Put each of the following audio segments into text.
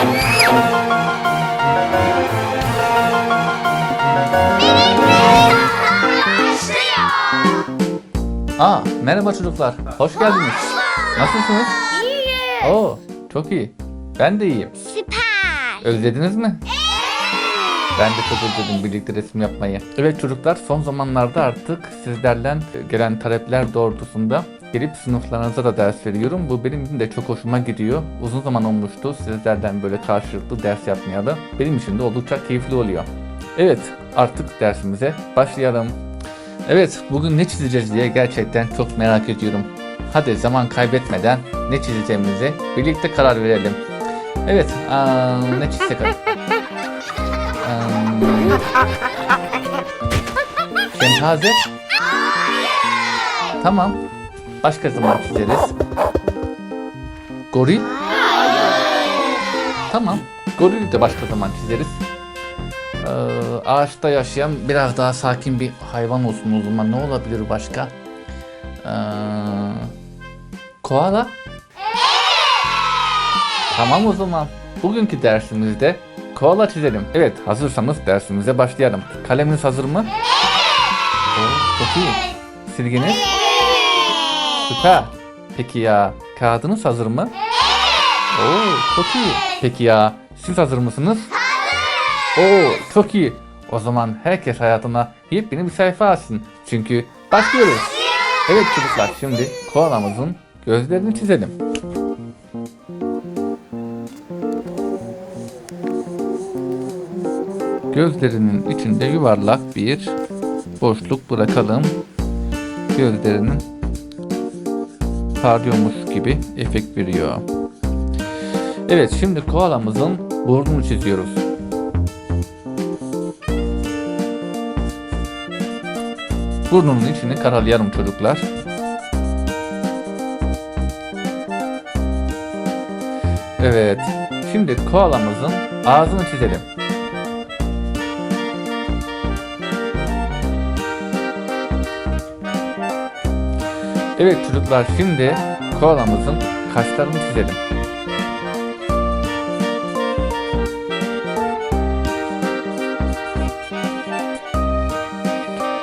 Aa, merhaba çocuklar. Hoş geldiniz. Nasılsınız? İyi. Oo, çok iyi. Ben de iyiyim. Süper. Özlediniz mi? Ben de çok özledim birlikte resim yapmayı. Evet çocuklar son zamanlarda artık sizlerden gelen talepler doğrultusunda gelip sınıflarınıza da ders veriyorum. Bu benim için de çok hoşuma gidiyor. Uzun zaman olmuştu sizlerden böyle karşılıklı ders yapmayalı. Benim için de oldukça keyifli oluyor. Evet artık dersimize başlayalım. Evet bugün ne çizeceğiz diye gerçekten çok merak ediyorum. Hadi zaman kaybetmeden ne çizeceğimizi birlikte karar verelim. Evet aa, ne çizsek hadi. Aa, Şempanze? Tamam. Başka zaman çizeriz. Goril? Tamam. Goril de başka zaman çizeriz. Ee, ağaçta yaşayan biraz daha sakin bir hayvan olsun o zaman. Ne olabilir başka? Ee, koala? Tamam o zaman. Bugünkü dersimizde koala çizelim. Evet hazırsanız dersimize başlayalım. Kaleminiz hazır mı? Oo, çok iyi. Silginiz? Süper. Peki ya kağıdınız hazır mı? Oo, çok iyi. Peki ya siz hazır mısınız? Oo, çok iyi. O zaman herkes hayatına yepyeni bir sayfa açsın. Çünkü başlıyoruz. Evet çocuklar şimdi koalamızın gözlerini çizelim. Gözlerinin içinde yuvarlak bir boşluk bırakalım. Gözlerinin parlıyormuş gibi efekt veriyor. Evet şimdi koalamızın burnunu çiziyoruz. Burnunun içini karalayalım çocuklar. Evet. Şimdi koalamızın ağzını çizelim. Evet çocuklar şimdi koalamızın kaşlarını çizelim.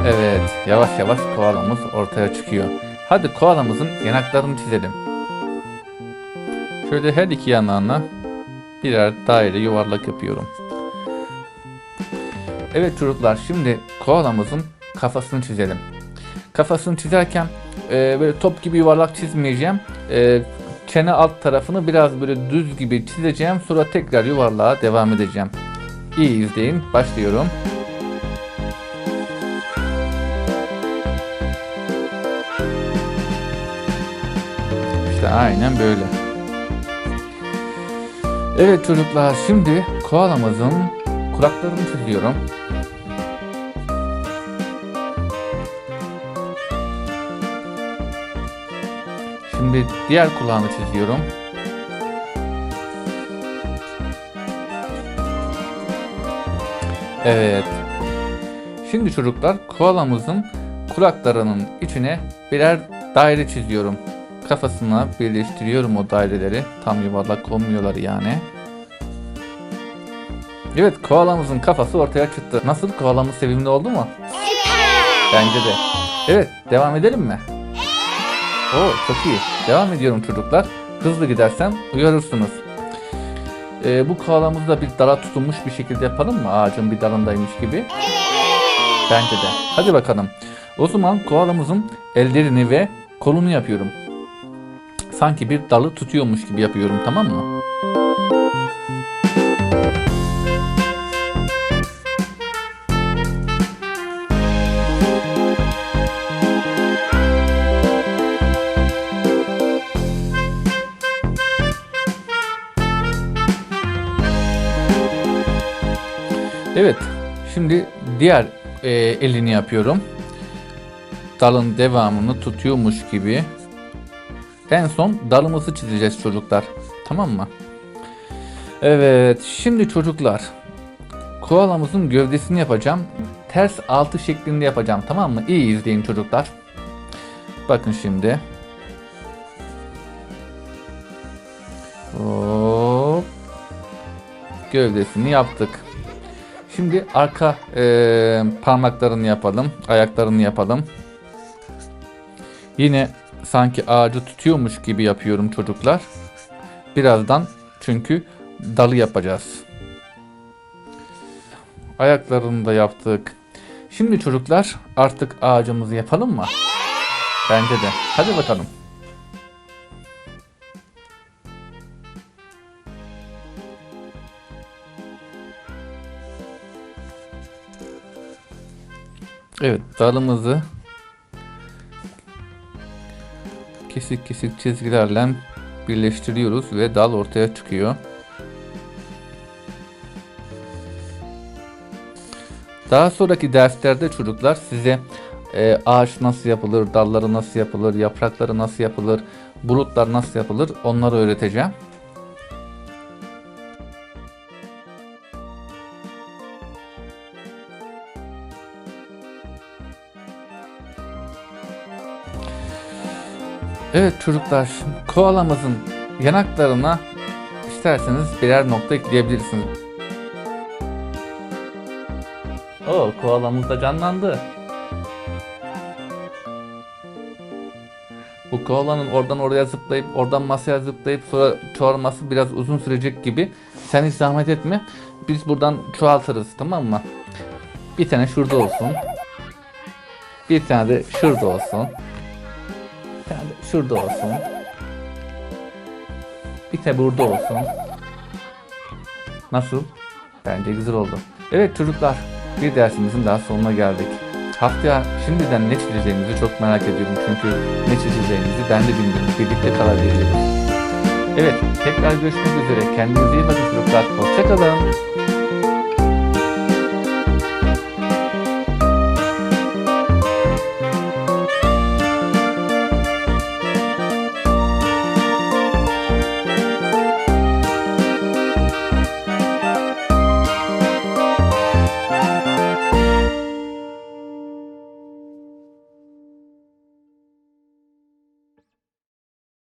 Evet yavaş yavaş koalamız ortaya çıkıyor. Hadi koalamızın yanaklarını çizelim. Şöyle her iki yanağına birer daire yuvarlak yapıyorum. Evet çocuklar şimdi koalamızın kafasını çizelim. Kafasını çizerken e, böyle top gibi yuvarlak çizmeyeceğim. E, çene alt tarafını biraz böyle düz gibi çizeceğim. Sonra tekrar yuvarlığa devam edeceğim. İyi izleyin. Başlıyorum. İşte aynen böyle. Evet çocuklar şimdi koalamızın kulaklarını çiziyorum. Şimdi diğer kulağını çiziyorum. Evet. Şimdi çocuklar koalamızın kulaklarının içine birer daire çiziyorum. Kafasına birleştiriyorum o daireleri. Tam yuvarlak olmuyorlar yani. Evet koalamızın kafası ortaya çıktı. Nasıl koalamız sevimli oldu mu? Bence de. Evet devam edelim mi? Oo çok iyi. Devam ediyorum çocuklar. Hızlı gidersem uyarırsınız. Ee, bu koalamızı da bir dala tutunmuş bir şekilde yapalım mı? Ağacın bir dalındaymış gibi. Bence de. Hadi bakalım. O zaman koalamızın ellerini ve kolunu yapıyorum. Sanki bir dalı tutuyormuş gibi yapıyorum tamam mı? Evet. Şimdi diğer e, elini yapıyorum. Dalın devamını tutuyormuş gibi. En son dalımızı çizeceğiz çocuklar. Tamam mı? Evet. Şimdi çocuklar. Koalamızın gövdesini yapacağım. Ters altı şeklinde yapacağım. Tamam mı? İyi izleyin çocuklar. Bakın şimdi. Hop. gövdesini yaptık. Şimdi arka eee, parmaklarını yapalım. Ayaklarını yapalım. Yine sanki ağacı tutuyormuş gibi yapıyorum çocuklar. Birazdan çünkü dalı yapacağız. Ayaklarını da yaptık. Şimdi çocuklar artık ağacımızı yapalım mı? Bence de. Hadi bakalım. Evet dalımızı kesik kesik çizgilerle birleştiriyoruz ve dal ortaya çıkıyor. Daha sonraki derslerde çocuklar size e, ağaç nasıl yapılır, dalları nasıl yapılır, yaprakları nasıl yapılır, bulutlar nasıl yapılır onları öğreteceğim. Evet çocuklar koalamızın yanaklarına isterseniz birer nokta ekleyebilirsiniz. Oo koalamız da canlandı. Bu koalanın oradan oraya zıplayıp oradan masaya zıplayıp sonra çoğalması biraz uzun sürecek gibi. Sen hiç zahmet etme. Biz buradan çoğaltırız tamam mı? Bir tane şurada olsun. Bir tane de şurada olsun. Bir tane de şurada olsun. Bir tane burada olsun. Nasıl? Bence güzel oldu. Evet çocuklar, bir dersimizin daha sonuna geldik. Haftaya şimdiden ne çizeceğimizi çok merak ediyorum çünkü ne çizeceğimizi ben de bilmiyorum. Birlikte karar. Evet, tekrar görüşmek üzere. Kendinize iyi bakın çocuklar. Hoşçakalın.